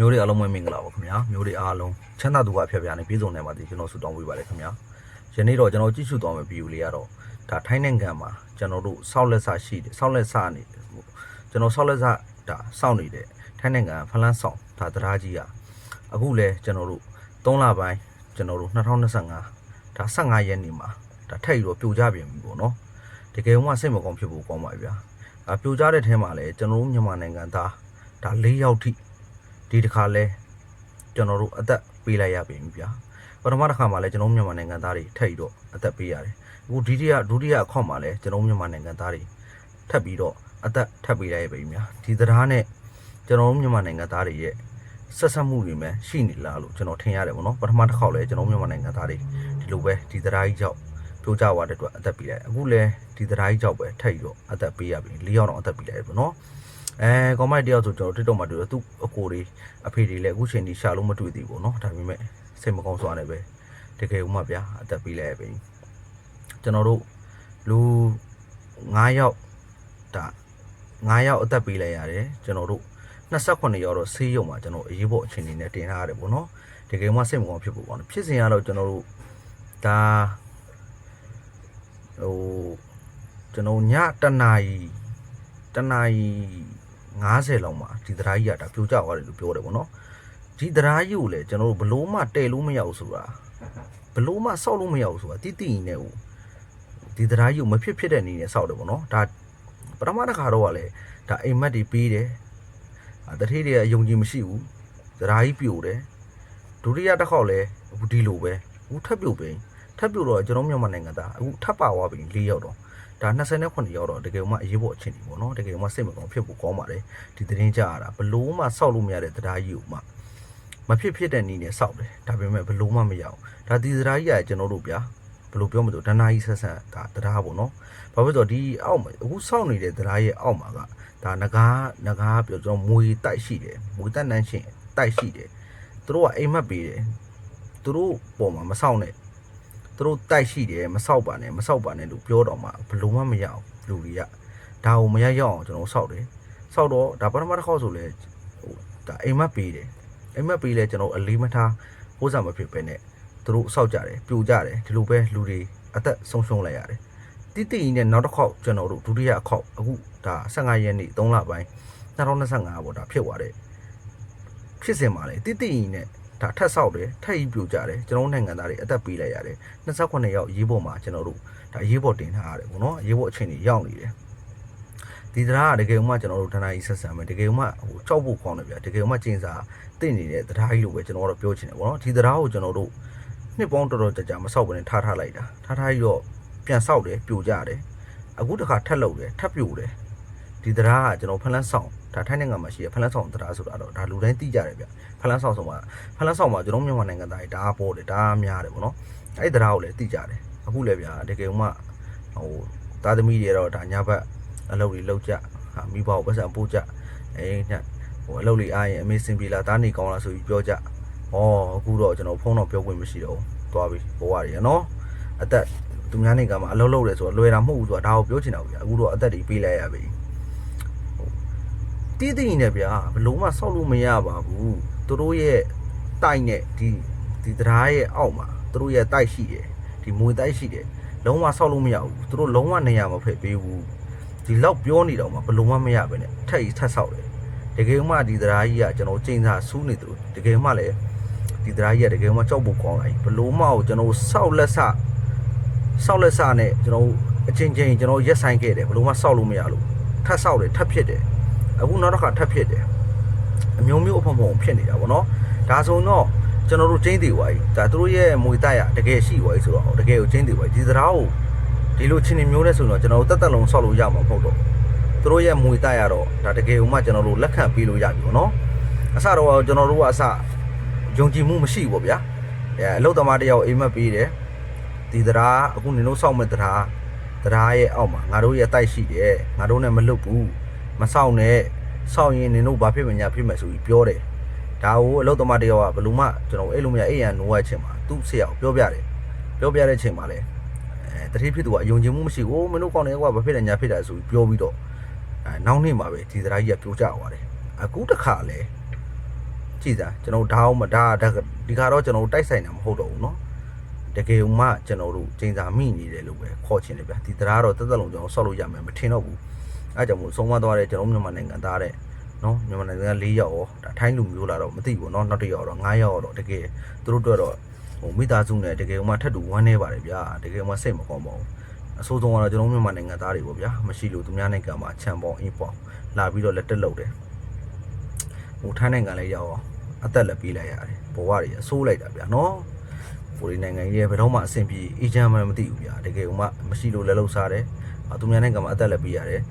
မျိုးတွေအားလုံးပဲမင်္ဂလာပါခင်ဗျာမျိုးတွေအားလုံးချမ်းသာသူကအဖျက်ဖျားနေပြည်စုံနေပါသည်ကျွန်တော်ဆုတောင်းပေးပါတယ်ခင်ဗျာယနေ့တော့ကျွန်တော်ကြည့်ရှုသွားမယ့်ဗီဒီယိုလေးကတော့ဒါထိုင်းနိုင်ငံမှာကျွန်တော်တို့ဆောက်လက်ဆရှိတယ်ဆောက်လက်ဆနေကျွန်တော်ဆောက်လက်ဆဒါစောင့်နေတဲ့ထိုင်းနိုင်ငံဖလန်းဆောင်ဒါတရားကြီးอ่ะအခုလဲကျွန်တော်တို့3လပိုင်းကျွန်တော်တို့2025ဒါ15ရက်နေ့မှာဒါထိတ်တော့ပြိုကျပြန်ပြီပေါ့နော်တကယ်မှစိတ်မကောင်းဖြစ်ဖို့ကောင်းပါဗျာဒါပြိုကျတဲ့ထဲမှာလဲကျွန်တော်တို့မြန်မာနိုင်ငံသားဒါ၄ယောက်ထိ ဒီတစ်ခါလဲကျွန်တော်တို့အသက်ပေးလိုက်ရပြီဗျာပထမတစ်ခါမှာလဲကျွန်တော်မြန်မာနိုင်ငံသားတွေထပ်ပြီးတော့အသက်ပေးရတယ်အခုဒုတိယဒုတိယအခေါက်မှာလဲကျွန်တော်မြန်မာနိုင်ငံသားတွေထပ်ပြီးတော့အသက်ထပ်ပေးလိုက်ရပြီဗျာဒီတရားနဲ့ကျွန်တော်မြန်မာနိုင်ငံသားတွေရဲ့ဆက်ဆက်မှုတွေမဲ့ရှိနေလားလို့ကျွန်တော်ထင်ရတယ်ပေါ့နော်ပထမတစ်ခေါက်လဲကျွန်တော်မြန်မာနိုင်ငံသားတွေဒီလိုပဲဒီတရားကြီးကြောင့်ပြိုကျသွားတဲ့အတွက်အသက်ပေးလိုက်အခုလဲဒီတရားကြီးကြောင့်ပဲထပ်ပြီးတော့အသက်ပေးရပြီ၄ယောက်တော့အသက်ပေးလိုက်ရပေါ့နော် အဲကောင်းမိုက်တယောက်ဆိုကျွန်တော် TikTok မှာတွေ့တော့သူ့အကိုတွေအဖေတွေလည်းအခုချိန်ထိရှာလို့မတွေ့သေးဘူးเนาะဒါပေမဲ့စိတ်မကောင်းစွာနဲ့ပဲတကယ်ဦးမဗျာအသက်ပေးလိုက်ရပြီကျွန်တော်တို့လူ9ယောက်ဒါ9ယောက်အသက်ပေးလိုက်ရတယ်ကျွန်တော်တို့28ယောက်တော့ဆေးရုံမှာကျွန်တော်အရေးပေါ်အခြေအနေနဲ့တင်ထားရတယ်ပေါ့เนาะတကယ်မှစိတ်မကောင်းဖြစ်ဖို့ပေါ့နော်ဖြစ်စဉ်ကတော့ကျွန်တော်တို့ဒါဟိုကျွန်တော်ညတနာရီ တနာရီ 90လောက်မှာဒီတရားကြီးကဒါပြိုကျသွားတယ်လို့ပြောတယ်ဗောနော်ဒီတရားကြီးကိုလည်းကျွန်တော်တို့ဘလို့မှတဲလို့မရဘူးဆိုတာဘလို့မှစောက်လို့မရဘူးဆိုတာတိတိနဲ့ဟိုဒီတရားကြီးကိုမဖြစ်ဖြစ်တဲ့အနေနဲ့စောက်တယ်ဗောနော်ဒါပထမတစ်ခါတော့ကလည်းဒါအိမ်မက်တွေပေးတယ်အာတထေးတွေကယုံကြည်မရှိဘူးတရားကြီးပြိုတယ်ဒုတိယတစ်ခေါက်လည်းအခုဒီလိုပဲအခုထပ်ပြိုပင်ထပ်ပြိုတော့ကျွန်တော်မြန်မာနိုင်ငံသားအခုထပ်ပါသွားပြီ၄ရောက်တော့ ဒါ29ရောက်တော့တကယ်မှအရေးပေါ်အခြေအနေပေါ့နော်တကယ်မှစိတ်မကောင်းဖြစ်ဖို့ကောင်းပါတယ်ဒီသတင်းကြရတာဘလို့မှစောက်လို့မရတဲ့တရားကြီးကိုမှမဖြစ်ဖြစ်တဲ့နည်းနဲ့စောက်တယ်ဒါပေမဲ့ဘလို့မှမရအောင်ဒါဒီတရားကြီးကကျွန်တော်တို့ဗျာဘလို့ပြောမလို့ဒနာကြီးဆက်ဆက်ဒါတရားပေါ့နော်ဘာဖြစ်လို့ဒီအောက်မှာအခုစောက်နေတဲ့တရားရဲ့အောက်မှာကဒါငကားငကားပြောကျွန်တော်မွေတိုက်ရှိတယ်မွေတက်နှန်းရှင်တိုက်ရှိတယ်သူတို့ကအိမ်မက်ပေးတယ်သူတို့ပေါ်မှာမစောက်နဲ့ သူတို့တိုက်ရှိတယ်မဆောက်ပါနဲ့မဆောက်ပါနဲ့လို့ပြောတော့မှဘလို့မှမရအောင်လူတွေကဒါကိုမရရအောင်ကျွန်တော်ဆောက်တယ်ဆောက်တော့ဒါပထမတစ်ခေါက်ဆိုလဲဟိုဒါအိမ်မက်ပေးတယ်အိမ်မက်ပေးလဲကျွန်တော်အလေးမထားဟိုးစားမဖြစ်ပဲနဲ့သူတို့ဆောက်ကြတယ်ပြိုကြတယ်ဒီလိုပဲလူတွေအသက်ဆုံးရှုံးလိုက်ရတယ်တိတိနဲ့နောက်တစ်ခေါက်ကျွန်တော်တို့ဒုတိယအခေါက်အခုဒါ15ရက်နေ့3လပိုင်း2025ပေါ့ဒါဖြစ်သွားတယ်ဖြစ်စင်ပါလေတိတိနဲ့ ဒါထက်ဆောက်တယ်ထက်ကြီးပြိုကြတယ်ကျွန်တော်တို့နိုင်ငံသားတွေအသက်ပေးလိုက်ရတယ်28ရောက်ရေးပေါ်မှာကျွန်တော်တို့ဒါရေးပေါ်တင်ထားရတယ်ပေါ့နော်ရေးပေါ်အချိန်ကြီးရောက်နေတယ်ဒီတရားကတကယ်မှကျွန်တော်တို့ဒဏ္ဍာကြီးဆက်ဆံမယ်တကယ်မှဟိုကြောက်ဖို့ကောင်းတယ်ဗျာတကယ်မှကျင်းစာတင့်နေတဲ့တရားကြီးလိုပဲကျွန်တော်တို့ပြောချင်တယ်ပေါ့နော်ဒီတရားကိုကျွန်တော်တို့နှစ်ပေါင်းတော်တော်ကြာကြာမဆောက်ဘဲနဲ့ထားထားလိုက်တာထားထားပြီးတော့ပြန်ဆောက်တယ်ပြိုကြတယ်အခုတစ်ခါထက်လုပ်တယ်ထပ်ပြိုတယ် ဒီတရားကကျွန်တော်ဖလန်းဆောင်ဒါထိုင်းနိုင်ငံမှာရှိတဲ့ဖလန်းဆောင်တရားဆိုတာတော့ဒါလူတိုင်းသိကြတယ်ဗျဖလန်းဆောင်ဆိုမှာဖလန်းဆောင်မှာကျွန်တော်မြန်မာနိုင်ငံသားတွေဒါအားပေါ်တယ်ဒါအားများတယ်ဗောနော်အဲ့ဒီတရားကိုလည်းသိကြတယ်အခုလည်းဗျာတကယ်မှဟိုသားသမီးတွေကတော့ဒါညဘက်အလုပ်တွေလုပ်ကြဟာမိဘကိုပတ်စံပို့ကြအေးညဟိုအလုပ်လေးအားရင်အမေစင်ပြေလာသားနေကောင်းလားဆိုပြီးပြောကြဩအခုတော့ကျွန်တော်ဖုန်းတော့ပြောခွင့်မရှိတော့ဘူးသွားပြီဘဝတွေရနော်အသက်သူများနေကမှအလုပ်လုပ်တယ်ဆိုတော့လွယ်တာမဟုတ်ဘူးဆိုတာဒါကိုပြောချင်တာဗျာအခုတော့အသက်တွေပေးလိုက်ရပြီ တီးတီးနေဗျာဘလို့မှဆောက်လို့မရပါဘူးသူတို့ရဲ့တိုက်နဲ့ဒီဒီတရားရဲ့အောက်မှာသူတို့ရဲ့တိုက်ရှိတယ်ဒီမွေတိုက်ရှိတယ်လုံးဝဆောက်လို့မရဘူးသူတို့လုံးဝနေရာမဖက်ပေးဘူးဒီလောက်ပြောနေတော့မှဘယ်လုံးဝမရပဲနဲ့ထက်ကြီးထက်ဆောက်တယ်တကယ်မှဒီတရားကြီးကကျွန်တော်ကျင်းစာစူးနေသူတကယ်မှလည်းဒီတရားကြီးကတကယ်မှကြောက်ဖို့ကောင်းလိုက်ဘလုံးမကိုကျွန်တော်ဆောက်လက်ဆဆောက်လက်ဆနဲ့ကျွန်တော်အချင်းချင်းကျွန်တော်ရက်ဆိုင်ခဲ့တယ်ဘလုံးမဆောက်လို့မရလို့ထက်ဆောက်တယ်ထက်ဖြစ်တယ် အခုနောက်တစ်ခါထက်ဖြစ်တယ်အမျိုးမျိုးအဖုံဖုံဖြစ်နေတာဗောနော်ဒါဆိုတော့ကျွန်တော်တို့ချင်းတီဝိုင်းဒါသူတို့ရဲ့မွေတိုက်ရတကယ်ရှိဝိုင်းဆိုတော့တကယ်ကိုချင်းတီဝိုင်းဒီသရားကိုဒီလိုချင်းနေမျိုးနဲ့ဆိုတော့ကျွန်တော်တို့တက်တက်လုံးဆောက်လို့ရမှာမဟုတ်တော့သူတို့ရဲ့မွေတိုက်ရတော့ဒါတကယ်ကိုမှကျွန်တော်တို့လက်ခံပေးလို့ရပြီဗောနော်အစတော့ကျွန်တော်တို့ကအစယုံကြည်မှုမရှိဘူးဗောဗျာအဲအလုတ်သမားတယောက်အိမ်မက်ပေးတယ်ဒီသရားအခုနင်တို့စောက်မဲ့သရားသရားရဲ့အောက်မှာငါတို့ရဲ့တိုက်ရှိတယ်ငါတို့နဲ့မလွတ်ဘူး မဆောက်နဲ့ စောင့်ရင်နင်တို့ဘာဖြစ်မညာဖြစ်မယ်ဆိုပြီးပြောတယ်ဒါကိုအလုတ်သမားတယောက်ကဘယ်လို့မှကျွန်တော်အဲ့လိုမရအဲ့ရန်နိုးရချင်းမှာသူ့ဆရာကိုပြောပြတယ်ပြောပြတဲ့ချိန်မှာလဲအဲတတိဖြစ်သူကအယုံကြည်မှုမရှိဘူးမင်းတို့ကောင်းတယ်ကွာဘာဖြစ်လဲညာဖြစ်တယ်ဆိုပြီးပြောပြီးတော့အဲနောက်နေ့မှာပဲဒီသရာကြီးကပြိုကျသွားတယ်အခုတစ်ခါလဲ ကြည်စားကျွန်တော်တို့ဒါအောင်မဒါဒါဒီခါတော့ကျွန်တော်တို့တိုက်ဆိုင်တာမဟုတ်တော့ဘူးเนาะတကယ်မှကျွန်တော်တို့ကျင်းစာမိနေတယ်လို့ပဲခေါ်ချင်တယ်ဗျဒီတရားတော့တက်တက်လုံးကျွန်တော်ဆောက်လို့ရမယ်မထင်တော့ဘူး အဲကြောင့်မို့ဆုံးမသွားတဲ့ကျွန်တော်မြန်မာနိုင်ငံသားတဲ့နော်မြန်မာနိုင်ငံက၄ယောက်ရောဒါထိုင်းလူမျိုးလာတော့မသိဘူးနော်နောက်တစ်ယောက်တော့၅ယောက်တော့တကယ်သူတို့တွေ့တော့ဟိုမိသားစုနဲ့တကယ်မှထပ်တူဝမ်းနေပါတယ်ဗျာတကယ်မှစိတ်မကောင်းပါဘူးအဆိုးဆုံးကတော့ကျွန်တော်မြန်မာနိုင်ငံသားတွေပေါ့ဗျာမရှိလို့သူများနိုင်ငံမှာခြံပေါင်းအင်းပေါင်းလာပြီးတော့လက်တက်လုပ်တယ်ဟိုထိုင်းနိုင်ငံလည်းရောက်အောင်အသက်လက်ပေးလိုက်ရတယ်ဘဝတွေအဆိုးလိုက်တာဗျာနော်ကိုရီးနိုင်ငံကြီးရဲ့ဘယ်တော့မှအဆင်ပြေအေဂျင့်မှမသိဘူးဗျာတကယ်မှမရှိလို့လက်လုံစားတယ်သူများနိုင်ငံမှာအသက်လက်ပေးရတယ်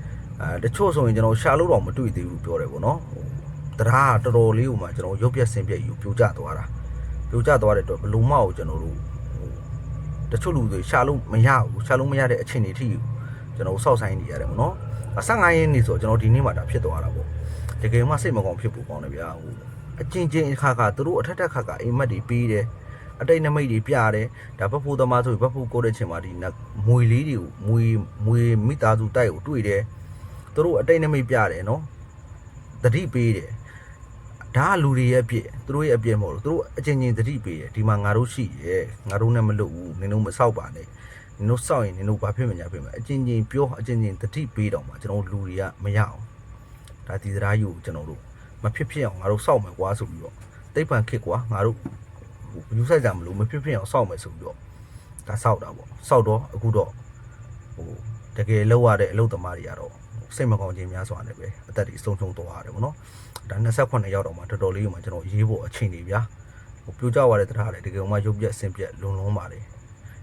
အဲတချို့ဆိုရင်ကျွန်တော်ရှာလို့တော့မတွေ့သေးဘူးပြောတယ်ပေါ့နော်ဟိုတရားတော်တော်လေးဟိုမှာကျွန်တော်ရုပ်ပြက်ဆင်းပြက်ယူပြိုကျသွားတာပြိုကျသွားတဲ့အတွက်ဘလူးမောက်ကိုကျွန်တော်တို့ဟိုတချို့လူတွေရှာလို့မရဘူးရှာလို့မရတဲ့အခြေအနေထိကျွန်တော်စောက်ဆိုင်နေရတယ်ပေါ့နော်15ရင်းနေဆိုကျွန်တော်ဒီနေ့မှဒါဖြစ်သွားတာပေါ့တကယ်မှစိတ်မကောင်းဖြစ်ဖို့ကောင်းတယ်ဗျာဟိုအချင်းချင်းအခါခါသူတို့အထက်ထက်ခါခါအိမ်မက်တွေပေးတယ်အတိတ်နမိတ်တွေပြတယ်ဒါဘဖို့သမားဆိုဘဖို့ကိုတဲ့ချိန်မှာဒီမွေလေးတွေကိုမွေမွေမိသားစုတိုက်ကိုတွေ့တယ် သူတို့အတိတ်နမိတ်ပြတယ်နော်တတိပေးတယ်ဒါကလူတွေရဲ့အပြစ်သူတို့ရဲ့အပြစ်မဟုတ်ဘူးသူတို့အချင်းချင်းတတိပေးတယ်ဒီမှာငါတို့ရှိရဲ့ငါတို့နဲ့မလွတ်ဘူးနင်တို့မဆောက်ပါနဲ့နင်တို့စောက်ရင်နင်တို့ဘာဖြစ်မညာဖြစ်မှာအချင်းချင်းပြောအချင်းချင်းတတိပေးတော့မှာကျွန်တော်လူတွေကမရအောင်ဒါဒီသရာယူကိုကျွန်တော်တို့မဖြစ်ဖြစ်အောင်ငါတို့စောက်မယ်ကွာဆိုပြီးတော့တိတ်ပံခစ်ကွာငါတို့ဟိုယူဆိုင်ကြမလို့မဖြစ်ဖြစ်အောင်စောက်မယ်ဆိုပြီးတော့ဒါစောက်တာပေါ့စောက်တော့အခုတော့ဟိုတကယ်လောက်ရတဲ့အလုပ်သမားတွေကတော့ စိတ်မကောင်းခြင်းများစွာနဲ့ပဲအသက်တွေဆုံးရှုံးသွားရတယ်ပေါ့နော်ဒါ28ရောက်တော့မှတော်တော်လေးကိုမှကျွန်တော်ရေးဖို့အချိန်နေဗျာဟိုပြိုကျသွားတဲ့တရားလေတကယ်မှရုပ်ပြက်ဆင်းပြက်လုံလုံးပါလေ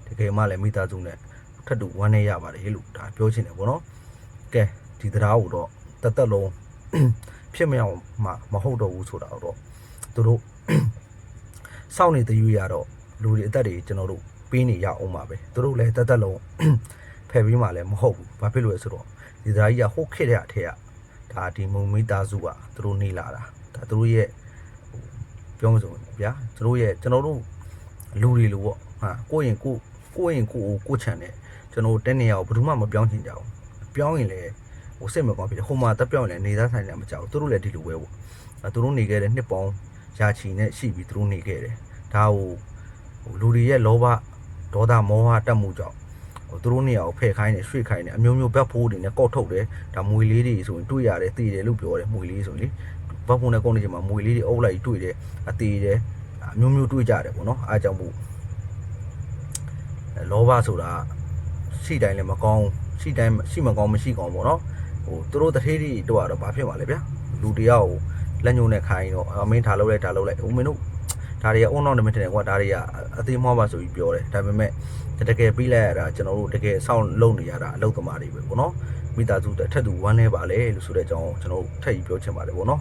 တကယ်မှလည်းမိသားစုနဲ့ထပ်တူဝမ်းနေရပါတယ်လို့ဒါပြောချင်တယ်ပေါ့နော်ကဲဒီတရားကိုတော့တသက်လုံးဖြစ်မအောင်မမဟုတ်တော့ဘူးဆိုတာတော့သူတို့စောင့်နေတဲ့ယူရတော့လူတွေအသက်တွေကျွန်တော်တို့ပေးနေရအောင်ပါပဲသူတို့လည်းတက်တက်လုံးဖယ်ပြီးမှလည်းမဟုတ်ဘူးဘာဖြစ်လို့လဲဆိုတော့ ဒီသားကြီးကဟိုခက်တဲ့အထက်ကဒါဒီမုံမိသားစုကသူတို့နေလာတာဒါသူတို့ရဲ့ဟိုပြောမစုံဗျာသူတို့ရဲ့ကျွန်တော်တို့လူတွေလို့ပေါ့ဟာကိုယ့်ရင်ကိုယ်ကိုယ့်ရင်ကိုယ်ကိုကိုယ်ချန်တယ်ကျွန်တော်တို့တဲ့နေရာကိုဘယ်သူမှမပြောင်းချင်ကြဘူးပြောင်းရင်လည်းဟိုစိတ်မကောင်းဖြစ်တယ်ဟိုမှာတက်ပြောင်းရင်လည်းနေသားဆိုင်လည်းမကြောက်ဘူးသူတို့လည်းဒီလိုပဲပေါ့အဲသူတို့နေခဲ့တဲ့နှစ်ပေါင်းရာချီနဲ့ရှိပြီးသူတို့နေခဲ့တယ်ဒါဟိုဟိုလူတွေရဲ့လောဘဒေါသမောဟတက်မှုကြောင့်ဟို သူတို့နေရာကိုဖယ်ခိုင်းတယ်ရွှေ့ခိုင်းတယ်အမျိုးမျိုးဘက်ဖိုးတွေနဲ့ကောက်ထုတ်တယ်ဒါမွေလေးတွေဆိုရင်တွေ့ရတယ်တည်တယ်လို့ပြောတယ်မွေလေးဆိုရင်လေဘက်ဖိုးနဲ့ကောက်နေချိန်မှာမွေလေးတွေအုပ်လိုက်တွေ့တယ်အတည်တယ်အမျိုးမျိုးတွေ့ကြတယ်ပေါ့နော်အားကြောင့်မို့အဲလောဘဆိုတာရှိတိုင်းလည်းမကောင်းရှိတိုင်းရှိမကောင်းမရှိကောင်းပေါ့နော်ဟိုသူတို့တထေးတွေတော့ကတော့ဘာဖြစ်မှာလဲဗျာလူတယောက်ကိုလက်ညှိုးနဲ့ခိုင်းတော့အမင်းထားလို့လိုက်ထားလို့လိုက်ဟိုမင်းတို့ ဒါတွေက on on နဲ့မတင်တယ်ကွာဒါတွေကအသေးမောပါဆိုပြီးပြောတယ်ဒါပေမဲ့တကယ်ပြီးလိုက်ရတာကျွန်တော်တို့တကယ်ဆောင်းလုံနေရတာအလုပ်သမားတွေပဲပေါ့နော်မိသားစုတစ်ထက်သူဝမ်းနေပါလေလို့ဆိုတဲ့အကြောင်းကျွန်တော်တို့ထပ်ပြီးပြောချင်ပါတယ်ပေါ့နော်